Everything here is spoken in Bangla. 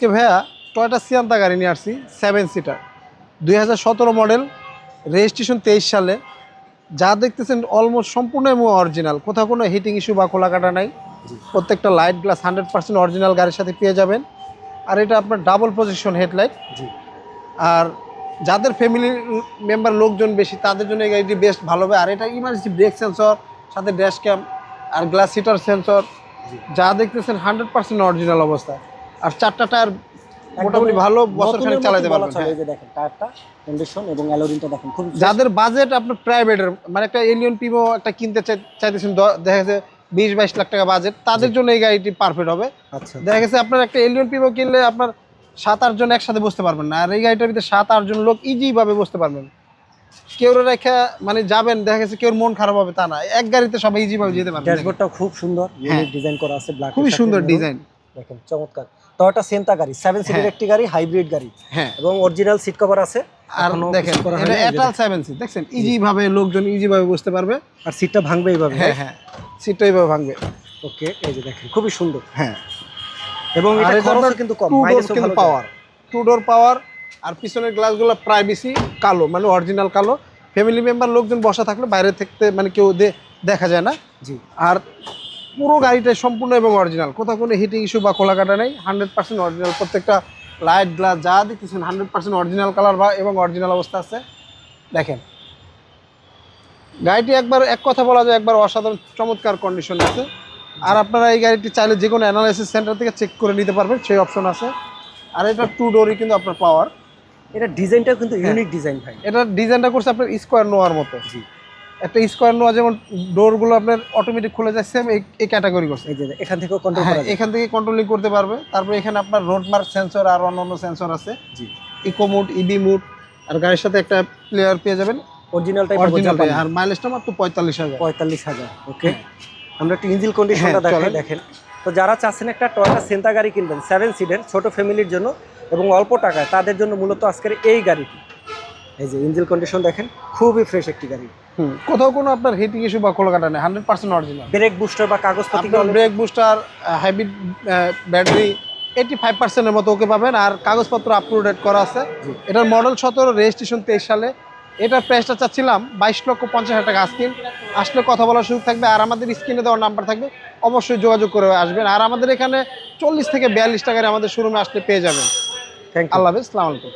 আজকে ভাইয়া টয়টা সিয়ান্তা গাড়ি নিয়ে আসছি সেভেন সিটার দুই হাজার সতেরো মডেল রেজিস্ট্রেশন তেইশ সালে। যা দেখতেছেন অলমোস্ট সম্পূর্ণ এবং অরিজিনাল কোথাও কোনো হিটিং ইস্যু বা খোলা কাটা নাই। প্রত্যেকটা light glass hundred percent original গাড়ির সাথে পেয়ে যাবেন। আর এটা আপনার ডাবল পজিশন হেডলাইট আর যাদের ফ্যামিলি মেম্বার লোকজন বেশি তাদের জন্য এই গাড়িটি বেস্ট ভালো হবে। আর এটা ইমার্জেন্সি ব্রেক সেন্সর সাথে ড্যাশ ক্যাম আর গ্লাস সিটার সেন্সর যা দেখতেছেন হান্ড্রেড পার্সেন্ট অরিজিনাল অবস্থা। আর চারটা টায়ার মোটামুটি ভালো বছর খানিক চালাতে পারবেন। হ্যাঁ। এই যে দেখেন টায়ারটা কন্ডিশন এবং অ্যালোরিনটা দেখেন খুব যাদের বাজেট আপনার প্রাইভেটের মানে একটা এলিয়ন পিভো একটা কিনতে চাইতেছেন দেখা গেছে বিশ বাইশ লাখ টাকা বাজেট তাদের জন্য এই গাড়িটি পারফেক্ট হবে। আচ্ছা। দেখা গেছে আপনার একটা এলিয়ন পিভো কিনলে আপনার সাত আট জন একসাথে বসতে পারবেন না। আর এই গাড়িটার ভিতরে সাত আট জন লোক ইজিভাবে বসতে পারবেন। কেউ রেখে মানে যাবেন দেখা গেছে কেউ মন খারাপ হবে তা না। এক গাড়িতে সবাই ইজিভাবে যেতে পারবেন ড্যাশবোর্ডটাও খুব সুন্দর ডিজাইন করা আছে ব্ল্যাক হ্যাঁ। খুবই সুন্দর ডিজাইন দেখেন চমৎকার। টয়োটা সেন্তা গাড়ি সেভেন সিটের হ্যাঁ। একটি গাড়ি হাইব্রিড গাড়ি। হ্যাঁ। এবং অরিজিনাল সিট কভার আছে আর দেখেন এটা এটাল সেভেন সিট দেখছেন? ইজি ভাবে লোকজন ইজি ভাবে বসতে পারবে। আর সিটটা ভাঙবে এইভাবে হ্যাঁ হ্যাঁ। সিটটা এইভাবে ভাঙবে। ওকে এই যে দেখেন খুবই সুন্দর। হ্যাঁ। এবং এটা খরচ কিন্তু কম টু মাইলেজও কিন্তু পাওয়ার টু ডোর পাওয়ার আর পিছনের গ্লাসগুলো বেশি কালো মানে অরিজিনাল কালো। ফ্যামিলি মেম্বার লোকজন বসা থাকলে বাইরে থেকে মানে কেউ দেখা যায় না। জি। আর পুরো গাড়িটাই সম্পূর্ণ এবং অরিজিনাল কোথাও কোনো হিটিং ইস্যু বা খোলা কাটা নেই। হান্ড্রেড পার্সেন্ট অরিজিনাল প্রত্যেকটা লাইট গ্লাস যা দেখতেছেন হান্ড্রেড পার্সেন্ট অরিজিনাল কালার বা এবং অরিজিনাল অবস্থা আছে। দেখেন। গাড়িটি একবার এক কথা বলা যায় একবার অসাধারণ চমৎকার কন্ডিশন আছে। আর আপনারা এই গাড়িটি চাইলে যে কোনো অ্যানালাইসিস সেন্টার থেকে চেক করে নিতে পারবেন সেই অপশন আছে। আর এটা টু ডোরই কিন্তু আপনার পাওয়ার এটা ডিজাইনটাও কিন্তু হ্যাঁ। ইউনিক ডিজাইন ভাই। এটা ডিজাইনটা করছে আপনার স্কোয়ার নোয়ার মতো। জি। একটা স্কোয়ার নোয়া যেমন ডোরগুলো আপনার অটোমেটিক খুলে যায় সেম এই ক্যাটাগরি করছে। এখান থেকে কন্ট্রোল হ্যাঁ করা যায়। এখান থেকে কন্ট্রোলিং করতে পারবে। তারপরে এখানে আপনার রোড মার্ক সেন্সর আর অন্যান্য সেন্সর আছে। জি। ইকো মুড ইবি মুড আর গাড়ির সাথে একটা প্লেয়ার পেয়ে যাবেন। অরিজিনালটাই অরিজিনাল আর মাইলেজটা মাত্র পঁয়তাল্লিশ হাজার। পঁয়তাল্লিশ হাজার ওকে আমরা একটু ইঞ্জিল কন্ডিশনটা হ্যাঁ, দেখাই দেখেন। তো যারা চাচ্ছেন একটা টয়টা সেন্তা গাড়ি কিনবেন সেভেন সিটের ছোট ফ্যামিলির জন্য এবং অল্প টাকায় তাদের জন্য মূলত আজকের এই গাড়িটি। এই যে ইঞ্জিল কন্ডিশন দেখেন খুবই ফ্রেশ একটি গাড়ি। হুম কোথাও কোনো আপনার হিটিং ইস্যু বা কলকাতা নেই hundred percent original brake booster বা কাগজপত্র আপনার brake booster hybrid battery eighty five পার্সেন্টের মতো ওকে পাবেন। আর কাগজপত্র আপ টু ডেট করা আছে। এটার মডেল সতেরো রেজিস্ট্রেশন তেইশ সালে। এটার প্রাইসটা চাচ্ছিলাম বাইশ লক্ষ পঞ্চাশ হাজার টাকা আজকিন আসলে কথা বলার সুযোগ থাকবে। আর আমাদের স্ক্রিনে দেওয়ার নাম্বার থাকবে। অবশ্যই যোগাযোগ করে আসবেন। আর আমাদের এখানে চল্লিশ থেকে বিয়াল্লিশ টাকার আমাদের শোরুমে আসলে পেয়ে যাবেন। থ্যাংক আল্লাহ হাফেজ সালাম আলাইকুম।